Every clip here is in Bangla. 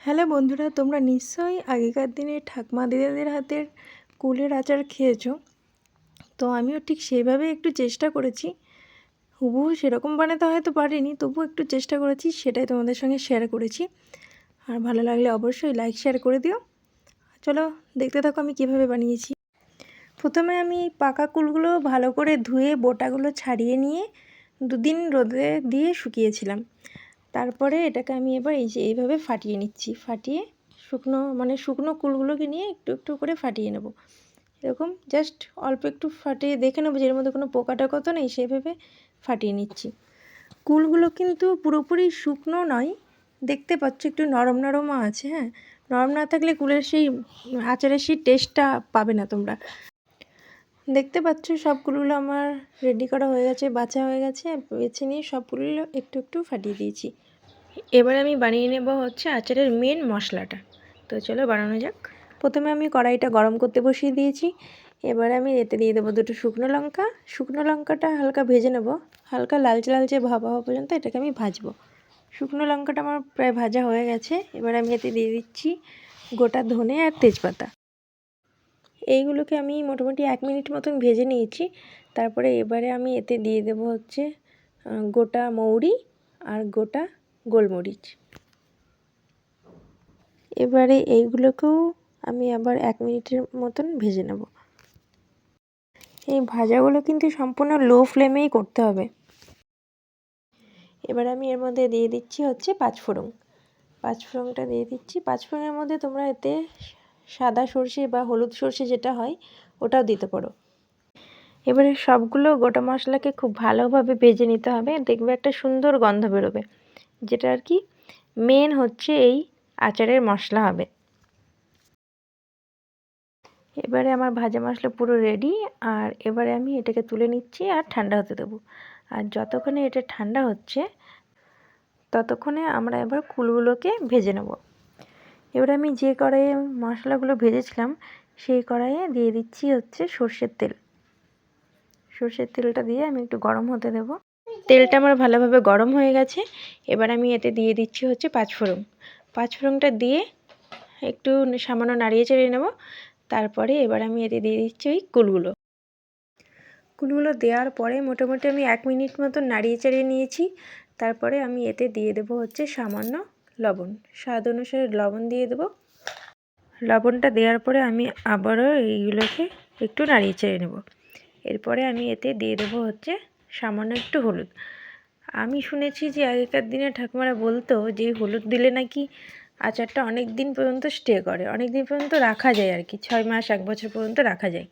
হ্যালো বন্ধুরা, তোমরা নিশ্চয়ই আগেকার দিনে ঠাকমা দিদিদের হাতের কুলের আচার খেয়েছো। তো আমিও ঠিক সেভাবে একটু চেষ্টা করেছি। হুবহু সেরকম বানাতে হয়তো পারিনি তবুও একটু চেষ্টা করেছি, সেটাই তোমাদের সঙ্গে শেয়ার করেছি। আর ভালো লাগলে অবশ্যই লাইক শেয়ার করে দিও। চলো দেখতে থাকো আমি কীভাবে বানিয়েছি। প্রথমে আমি পাকা কুলগুলো ভালো করে ধুয়ে, বোটাগুলো ছাড়িয়ে নিয়ে দুদিন রোদে দিয়ে শুকিয়েছিলাম। তারপরে এটাকে আমি এবার এই যে এইভাবে ফাটিয়ে নিচ্ছি। ফাটিয়ে শুকনো মানে শুকনো কুলগুলোকে নিয়ে একটু একটু করে ফাটিয়ে নেব। এরকম জাস্ট অল্প একটু ফাটিয়ে দেখে নেব যে এর মধ্যে কোনো পোকাটা কত নেই সেভাবে ফাটিয়ে নিচ্ছি। কুলগুলো কিন্তু পুরোপুরি শুকনো নয়। দেখতে পাচ্ছ একটু নরম নরমও আছে হ্যাঁ? নরম না থাকলে কুলের সেই আচারের সেই টেস্টটা পাবে না তোমরা। দেখতে পাচ্ছ সবগুলো আমার রেডি করা হয়ে গেছে, বাছা হয়ে গেছে, বেছে নিয়ে সবগুলো একটু একটু ফাটিয়ে দিয়েছি। এবার আমি বানিয়ে নেব হচ্ছে আচারের মেন মশলাটা। তো চলো বানানো যাক। প্রথমে আমি কড়াইটা গরম করতে বসিয়ে দিয়েছি। এবার আমি এতে দিয়ে দেবো দুটো শুকনো লঙ্কা। শুকনো লঙ্কাটা হালকা ভেজে নেব। হালকা লালচে লালচে ভাব হওয়া পর্যন্ত এটাকে আমি ভাজবো। শুকনো লঙ্কাটা আমার প্রায় ভাজা হয়ে গেছে। এবার আমি এতে দিয়ে দিচ্ছি গোটা ধনে আর তেজপাতা। এইগুলোকে আমি মোটামুটি এক মিনিট মতন ভেজে নিয়েছি। তারপরে এবারে আমি এতে দিয়ে দেবো হচ্ছে গোটা মৌরি আর গোটা গোলমরিচ। এবারে এইগুলোকেও আমি আবার এক মিনিটের মতন ভেজে নেব। এই ভাজাগুলো কিন্তু সম্পূর্ণ লো ফ্লেমেই করতে হবে। এবার আমি এর মধ্যে দিয়ে দিচ্ছি হচ্ছে পাঁচফোড়ন। পাঁচফোড়নটা দিয়ে দিচ্ছি। পাঁচফোড়নের মধ্যে তোমরা এতে সাদা সর্ষে বা হলুদ সর্ষে যেটা হয়, ওটাও দিতে পারো। এবারে সবগুলো গোটা মশলাকে খুব ভালোভাবে ভেজে নিতে হবে, দেখবে একটা সুন্দর গন্ধ বেরোবে। যেটা আর কি মেন হচ্ছে এই আচারের মশলা হবে। এবারে আমার ভাজা মশলা পুরো রেডি আর এবারে আমি এটাকে তুলে নিচ্ছি আর ঠান্ডা হতে দেবো। আর যতক্ষণে এটা ঠান্ডা হচ্ছে, ততক্ষণে আমরা এবার কুলগুলোকে ভেজে নেব। এবার আমি যে কড়াইয়ে মশলাগুলো ভেজেছিলাম, সেই কড়াইয়ে দিয়ে দিচ্ছি হচ্ছে সর্ষের তেল। সর্ষের তেলটা দিয়ে আমি একটু গরম হতে দেব। তেলটা আমার ভালোভাবে গরম হয়ে গেছে। এবার আমি এতে দিয়ে দিচ্ছি হচ্ছে পাঁচফোড়ন। পাঁচফোড়নটা দিয়ে একটু সামান্য নাড়িয়ে চাড়িয়ে নেব। তারপরে এবার আমি এতে দিয়ে দিচ্ছি ওই কুলগুলো। কুলগুলো দেওয়ার পরে মোটামুটি আমি এক মিনিট মতো নাড়িয়ে চাড়িয়ে নিয়েছি। তারপরে আমি এতে দিয়ে দেবো হচ্ছে সামান্য লবণ, স্বাদ অনুসারে লবণ দিয়ে দেবো। লবণটা দেওয়ার পরে আমি আবারও এইগুলোকে একটু নাড়িয়ে চেড়ে নেব। এরপরে আমি এতে দিয়ে দেবো হচ্ছে সামান্য একটু হলুদ। আমি শুনেছি যে আগেকার দিনে ঠাকুমারা বলতো যে হলুদ দিলে নাকি আচারটা অনেক দিন পর্যন্ত স্টে করে, অনেক দিন পর্যন্ত রাখা যায় আর কি, ছয় মাস, এক বছর পর্যন্ত রাখা যায়।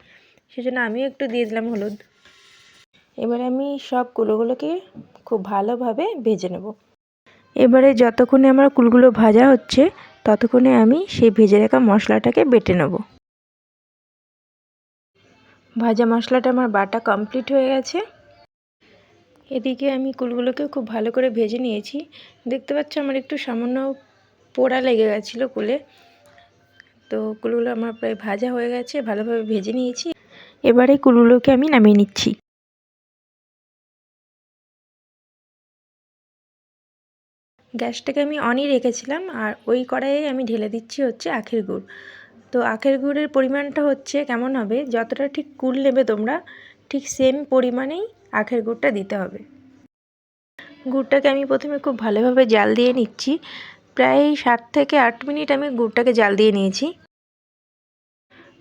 সেজন্য আমিও একটু দিয়ে দিলাম হলুদ। এবারে আমি সব কুলোগুলোকে খুব ভালোভাবে ভেজে নেব। এবারে যতক্ষণে আমার কুলগুলো ভাজা হচ্ছে, ততক্ষণে আমি সেই ভেজে রাখা মশলাটাকে বেটে নেব। ভাজা মশলাটা আমার বাটা কমপ্লিট হয়ে গেছে। এদিকে আমি কুলগুলোকে খুব ভালো করে ভেজে নিয়েছি। দেখতে পাচ্ছ আমার একটু সামান্য পোড়া লেগে গেছিল কুলে। তো কুলগুলো আমার প্রায় ভাজা হয়ে গেছে, ভালোভাবে ভেজে নিয়েছি। এবারে কুলগুলোকে আমি নামিয়ে নিচ্ছি। গ্যাসটাকে আমি অনই রেখেছিলাম আর ওই কড়াইয়ে আমি ঢেলে দিচ্ছি হচ্ছে আখের গুড়। তো আখের গুড়ের পরিমাণটা হচ্ছে কেমন হবে? যতটা ঠিক কুল নেবে তোমরা, ঠিক সেম পরিমাণেই আখের গুড়টা দিতে হবে। গুড়টাকে আমি প্রথমে খুব ভালোভাবে জাল দিয়ে নিচ্ছি। প্রায় সাত থেকে আট মিনিট আমি গুড়টাকে জাল দিয়ে নিয়েছি।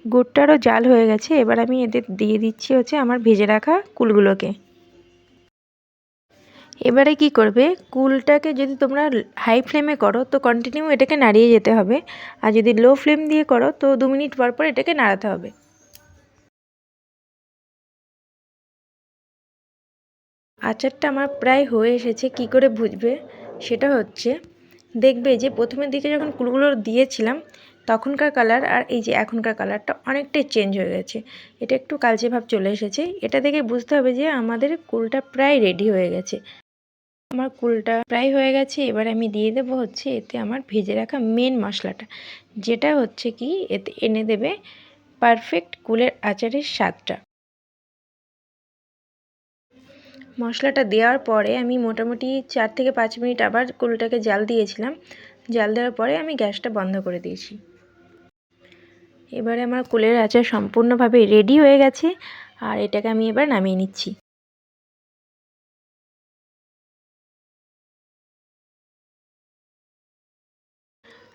গুড়টারও জাল হয়ে গেছে, এবার আমি এদের দিয়ে দিচ্ছি হচ্ছে আমার ভেজে রাখা কুলগুলোকে। এবারে কি করবে? কুলটাকে যদি তোমরা হাই ফ্লেমে করো, তো কন্টিনিউ এটাকে নাড়িয়ে যেতে হবে। আর যদি লো ফ্লেম দিয়ে করো, তো দু মিনিট পর পর এটাকে নাড়াতে হবে। আচারটা আমার প্রায় হয়ে এসেছে, কি করে বুঝবে? সেটা হচ্ছে, দেখবে যে প্রথমের দিকে যখন কুলগুলো দিয়েছিলাম, তখনকার কালার আর এই যে এখনকার কালারটা অনেকটাই চেঞ্জ হয়ে গেছে। এটা একটু কালচে ভাব চলে এসেছে। এটা দেখে বুঝতে হবে যে আমাদের কুলটা প্রায় রেডি হয়ে গেছে। আমার কুলটা প্রায় হয়ে গেছে, এবার আমি দিয়ে দেবো হচ্ছে এতে আমার ভেজে রাখা মেন মশলাটা। যেটা হচ্ছে কি, এতে এনে দেবে পারফেক্ট কুলের আচারের স্বাদটা। মশলাটা দেওয়ার পরে আমি মোটামুটি চার থেকে পাঁচ মিনিট আবার কুলটাকে জাল দিয়েছিলাম। জাল দেওয়ার পরে আমি গ্যাসটা বন্ধ করে দিয়েছি। এবারে আমার কুলের আচার সম্পূর্ণভাবে রেডি হয়ে গেছে, আর এটাকে আমি এবার নামিয়ে নিচ্ছি।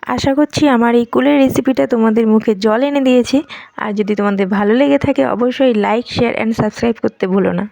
আশা করছি আমার এই কুলের রেসিপিটা তোমাদের মুখে জল এনে দিয়েছে। আর যদি তোমাদের ভালো লেগে থাকে, অবশ্যই লাইক শেয়ার অ্যান্ড সাবস্ক্রাইব করতে ভুলো না।